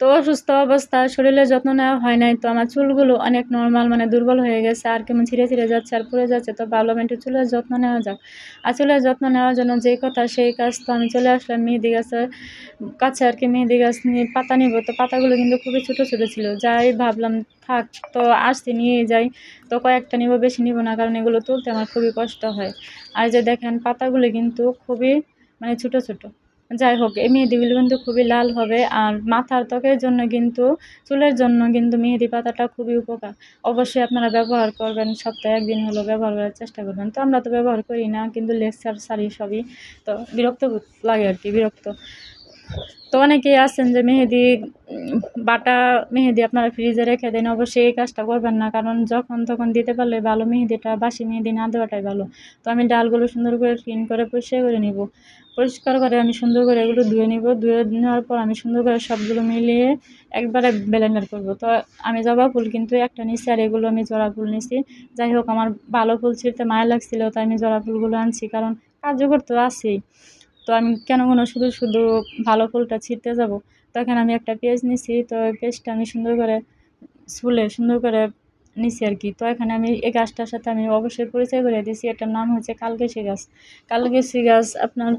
তো অসুস্থ অবস্থা শরীরের যত্ন নেওয়া হয় নাই, তো আমার চুলগুলো অনেক নর্মাল মানে দুর্বল হয়ে গেছে, আর কেমন ছিঁড়ে ছিঁড়ে যাচ্ছে আর পড়ে যাচ্ছে, তো ভাবলাম একটু চুলের যত্ন নেওয়া যাক। আর চুলের যত্ন নেওয়ার জন্য যেই কথা সেই কাজ তো আমি চলে আসলাম মেহেদি গাছের কাছে আর কি, মেহেদি গাছ নিয়ে পাতা নিব, তো পাতাগুলো কিন্তু খুবই ছোটো ছোটো ছিল, যাই ভাবলাম থাক, তো আসতে নিয়ে যাই, তো কয়েকটা নিব, বেশি নিব না, কারণ এগুলো তুলতে আমার খুবই কষ্ট হয়। আর যে দেখেন, পাতাগুলো কিন্তু খুবই মানে ছোটো ছোটো। যাই হোক, এই মেহেদিগুলো কিন্তু খুবই লাল হবে আর মাথার ত্বকের জন্য কিন্তু, চুলের জন্য কিন্তু মেহেদি পাতাটা খুবই উপকার। অবশ্যই আপনারা ব্যবহার করবেন, সপ্তাহে একদিন হলো ব্যবহার করার চেষ্টা করবেন। তো আমরা তো ব্যবহার করি না, কিন্তু লেকচার সারি সবই তো বিরক্ত লাগে আর কি, বিরক্ত। তো অনেকেই আছেন যে মেহেদি বাটা মেহেদি আপনারা ফ্রিজে রেখে দেন, অবশ্যই এই কাজটা করবেন না। কারণ যখন তখন দিতে পারলে ভালো মেহেদিটা, বাসি মেহেদি না দেওয়াটাই ভালো। তো আমি ডালগুলো সুন্দর করে ক্লিন করে পরিষ্কার করে নিব। পরিষ্কার করে আমি সুন্দর করে এগুলো ধুয়ে নিব। ধুয়ে নেওয়ার পর আমি সুন্দর করে সবগুলো মিলিয়ে একবারে ব্লেন্ডার করব। তো আমি জবা ফুল কিন্তু একটা নিচ্ছি আর এগুলো আমি জবা ফুল নিচ্ছি যাই হোক, আমার ভালো ফুল ছিঁড়তে মায়া লাগছিল, তাই আমি জবা ফুলগুলো আনছি। কারণ কার্যকর তো আছেই। তো আমি কেন কোনো শুধু শুধু ভালো ফুলটা ছিঁড়তে যাব? তখন আমি একটা পেঁয়াজ নিছি, তো ওই পেঁয়াজটা আমি সুন্দর করে ছুলে সুন্দর করে নিছি আর কি। তো এখানে আমি এই গাছটার সাথে আমি অবশ্যই পরিচয় করে দিয়েছি এটার নাম হচ্ছে কালকেশি গাছ। কালকেশি গাছ আপনার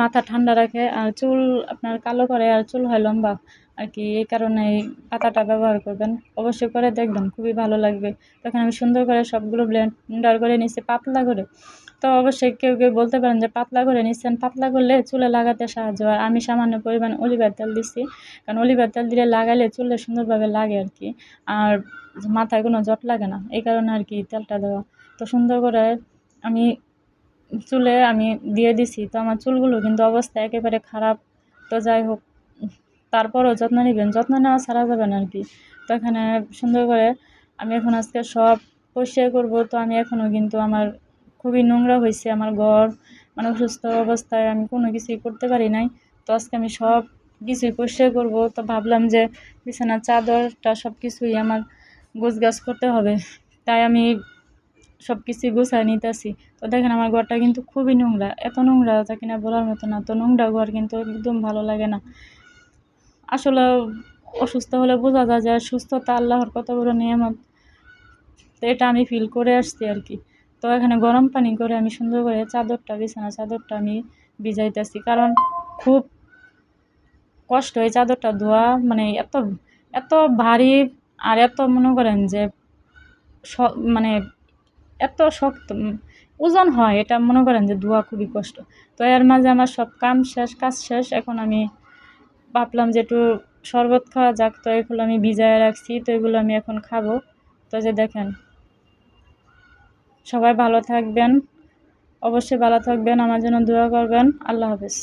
মাথা ঠান্ডা রাখে আর চুল আপনার কালো করে আর চুল হয় লম্বা। আর কি, এই কারণে এই পাতাটা ব্যবহার করবেন। অবশ্যই করে দেখবেন, খুবই ভালো লাগবে। তখন আমি সুন্দর করে সবগুলো ব্লেন্ডার করে নিচ্ছি পাতলা করে। তো অবশ্যই কেউ কেউ বলতে পারেন যে পাতলা করে নিচ্ছেন। পাতলা করলে চুলে লাগাতে সাহায্য হয়। আমি সামান্য পরিমাণ অলিভার তেল দিচ্ছি। কারণ অলিভার তেল দিলে লাগালে চুলে সুন্দরভাবে লাগে আর কি। আর মাথায় কোনো জট লাগে না। এই কারণে আর কি তেলটা দেওয়া। তো সুন্দর করে আমি চুলে আমি দিয়ে দিছি। তো আমার চুলগুলো কিন্তু অবস্থা একেবারে খারাপ। তো যাই হোক তারপরও যত্ন নেবেন, যত্ন নেওয়া ছাড়া যাবে না আর কি তো এখানে সুন্দর করে আমি এখন আজকে সব পরিষ্কার করব। তো আমি এখনও কিন্তু আমার খুবই নোংরা হয়েছে, আমার ঘর মানে অসুস্থ অবস্থায় আমি কোনো কিছুই করতে পারি নাই। তো আজকে আমি সব কিছুই পরিষ্কার করব। তো ভাবলাম যে বিছানার চাদরটা সব কিছুই আমার গোছগাছ করতে হবে। তাই আমি সব কিছুই গুছায় নিতেছি। তো দেখেন আমার ঘরটা কিন্তু খুবই নোংরা, এত নোংরা যা কিনা বলার মতো না। তো নোংরা ঘর কিন্তু একদম ভালো লাগে না। আসলে অসুস্থ হলে বোঝা যায় যে সুস্থতা আল্লাহর কত বড় নিয়ামত। তো এটা আমি ফিল করে আসছি আর কি। তো এখানে গরম পানি করে আমি সুন্দর করে চাদরটা, বিছানা চাদরটা আমি ভিজাইতেছি। কারণ খুব কষ্ট এই চাদরটা ধোয়া মানে এত এত ভারী আর এত মনে করেন যে মানে এত শক্ত, ওজন হয় এটা মনে করেন যে ধোয়া খুবই কষ্ট। তো এর মাঝে আমার সব কাম শেষ, কাজ শেষ। এখন আমি ভাবলাম যে একটু শরবত খাওয়া যাক, তো এগুলো আমি ভিজায় রাখছি, তো এগুলো আমি এখন খাব। তো যে দেখেন, সবাই ভালো থাকবেন, অবশ্যই ভালো থাকবেন, আমার জন্য দোয়া করবেন, আল্লাহ হাফেজ।